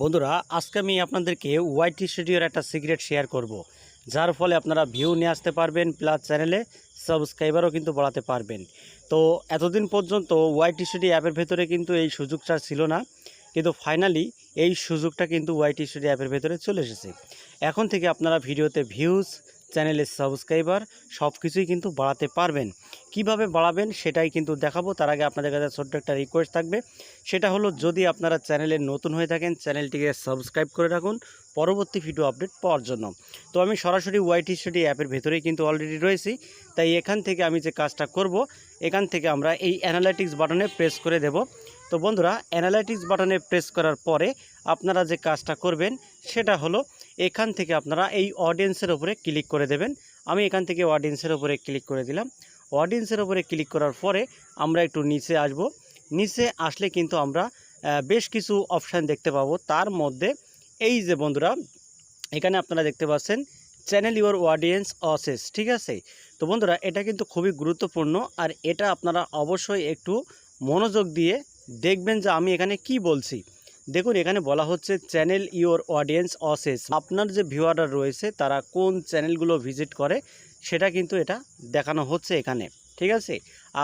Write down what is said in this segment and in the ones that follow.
বন্ধুরা, আজকে আমি আপনাদেরকে ওয়াইটি স্টুডিওর একটা সিক্রেট শেয়ার করব। যার ফলে আপনারা ভিউ নিয়ে আসতে পারবেন প্লাস চ্যানেলে সাবস্ক্রাইবারও কিন্তু বাড়াতে পারবেন। তো এতদিন পর্যন্ত ওয়াইটি স্টুডিও অ্যাপের ভেতরে কিন্তু এই সুযোগটা ছিল না, কিন্তু ফাইনালি এই সুযোগটা কিন্তু ওয়াইটি স্টুডিও অ্যাপের ভেতরে চলে এসেছে। এখন থেকে আপনারা ভিডিওতে ভিউজ চ্যানেলের সাবস্ক্রাইবার সব কিছুই কিন্তু বাড়াতে পারবেন। কীভাবে বাড়াবেন সেটাই কিন্তু দেখাবো। তার আগে আপনাদের কাছে ছোট্ট একটা রিকোয়েস্ট থাকবে। সেটা হলো, যদি আপনারা চ্যানেলে নতুন হয়ে থাকেন, চ্যানেলটিকে সাবস্ক্রাইব করে রাখুন পরবর্তী ভিডিও আপডেট পাওয়ার জন্য। তো আমি সরাসরি ওয়াইটি স্টাডি অ্যাপের ভেতরেই কিন্তু অলরেডি রয়েছি। তাই এখান থেকে আমি যে কাজটা করব, এখান থেকে আমরা এই অ্যানালাইটিক্স বাটনে প্রেস করে দেব। তো বন্ধুরা অ্যানালাইটিক্স বাটনে প্রেস করার পরে আপনারা যে কাজটা করবেন, সেটা হলো এখান থেকে আপনারা এই অডিয়েন্সের উপরে ক্লিক করে দেবেন। আমি এখান থেকে অডিয়েন্সের উপরে ক্লিক করে দিলাম। অডিয়েন্সের উপরে ক্লিক করার পরে আমরা একটু নিচে আসব। নিচে আসলে কিন্তু আমরা বেশ কিছু অপশান দেখতে পাবো। তার মধ্যে এই যে বন্ধুরা, এখানে আপনারা দেখতে পাচ্ছেন চ্যানেল ইউর অডিয়েন্স অসেস, ঠিক আছে? তো বন্ধুরা, এটা কিন্তু খুবই গুরুত্বপূর্ণ। আর এটা আপনারা অবশ্যই একটু মনোযোগ দিয়ে দেখবেন যে আমি এখানে কি বলছি। দেখুন, এখানে বলা হচ্ছে চ্যানেল ইওর অডিয়েন্স অসেস। আপনার যে ভিউয়াররা রয়েছে, তারা কোন চ্যানেলগুলো ভিজিট করে, সেটা কিন্তু এটা দেখানো হচ্ছে এখানে। ঠিক আছে?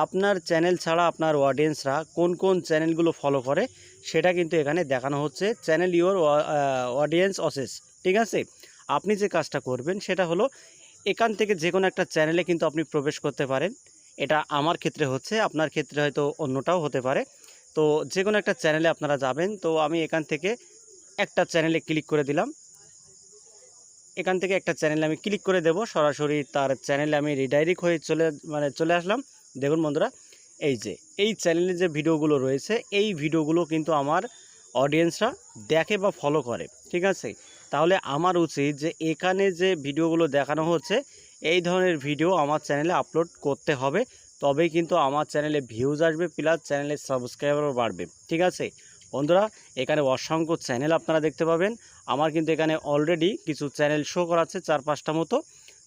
আপনার চ্যানেল ছাড়া আপনার অডিয়েন্সরা কোন কোন চ্যানেলগুলো ফলো করে, সেটা কিন্তু এখানে দেখানো হচ্ছে চ্যানেল ইওর অডিয়েন্স অসেস। ঠিক আছে? আপনি যে কাজটা করবেন, সেটা হলো এখান থেকে যে কোনো একটা চ্যানেলে কিন্তু আপনি প্রবেশ করতে পারেন। এটা আমার ক্ষেত্রে হচ্ছে, আপনার ক্ষেত্রে হয়তো অন্যটাও হতে পারে। তো যে কোনো একটা চ্যানেলে আপনারা যাবেন, তো আমি এখান থেকে একটা চ্যানেলে ক্লিক করে দিলাম। এখান থেকে একটা চ্যানেলে আমি ক্লিক করে দেব, সরাসরি তার চ্যানেলে আমি রিডাইরেক্ট হয়ে চলে মানে চলে আসলাম। দেখুন বন্ধুরা, এই যে, এই চ্যানেলে যে ভিডিওগুলো রয়েছে, এই ভিডিওগুলো কিন্তু আমার অডিয়েন্সরা দেখে বা ফলো করে, ঠিক আছে? তাহলে আমার উচিত যে এখানে যে ভিডিওগুলো দেখানো হচ্ছে, এই ধরনের ভিডিও আমার চ্যানেলে আপলোড করতে হবে। তবেই কিন্তু আমার চ্যানেলে ভিউজ আসবে প্লাস চ্যানেলের সাবস্ক্রাইবারও বাড়বে, ঠিক আছে? বন্ধুরা, এখানে অসংখ্য চ্যানেল আপনারা দেখতে পাবেন। আমার কিন্তু এখানে অলরেডি কিছু চ্যানেল শো করাচ্ছে চার পাঁচটা মতো।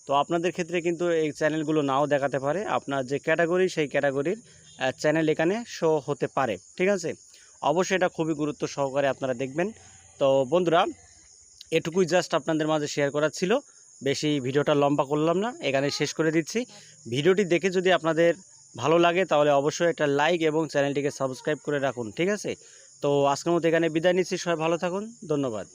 তো আপনাদের ক্ষেত্রে কিন্তু এই চ্যানেলগুলো নাও দেখাতে পারে। আপনার যে ক্যাটাগরি সেই ক্যাটাগরির চ্যানেল এখানে শো হতে পারে, ঠিক আছে? অবশ্যই এটা খুবই গুরুত্ব সহকারে আপনারা দেখবেন। তো বন্ধুরা, এটুকুই জাস্ট আপনাদের মাঝে শেয়ার করার ছিল। বেশি ভিডিওটা লম্বা করলাম না, এখানে শেষ করে দিচ্ছি। ভিডিওটি দেখে যদি আপনাদের ভালো লাগে, তাহলে অবশ্যই একটা লাইক এবং চ্যানেলটিকে সাবস্ক্রাইব করে রাখুন, ঠিক আছে? তো আজকের মতো এখানে বিদায় নিচ্ছি, সবাই ভালো থাকুন, ধন্যবাদ।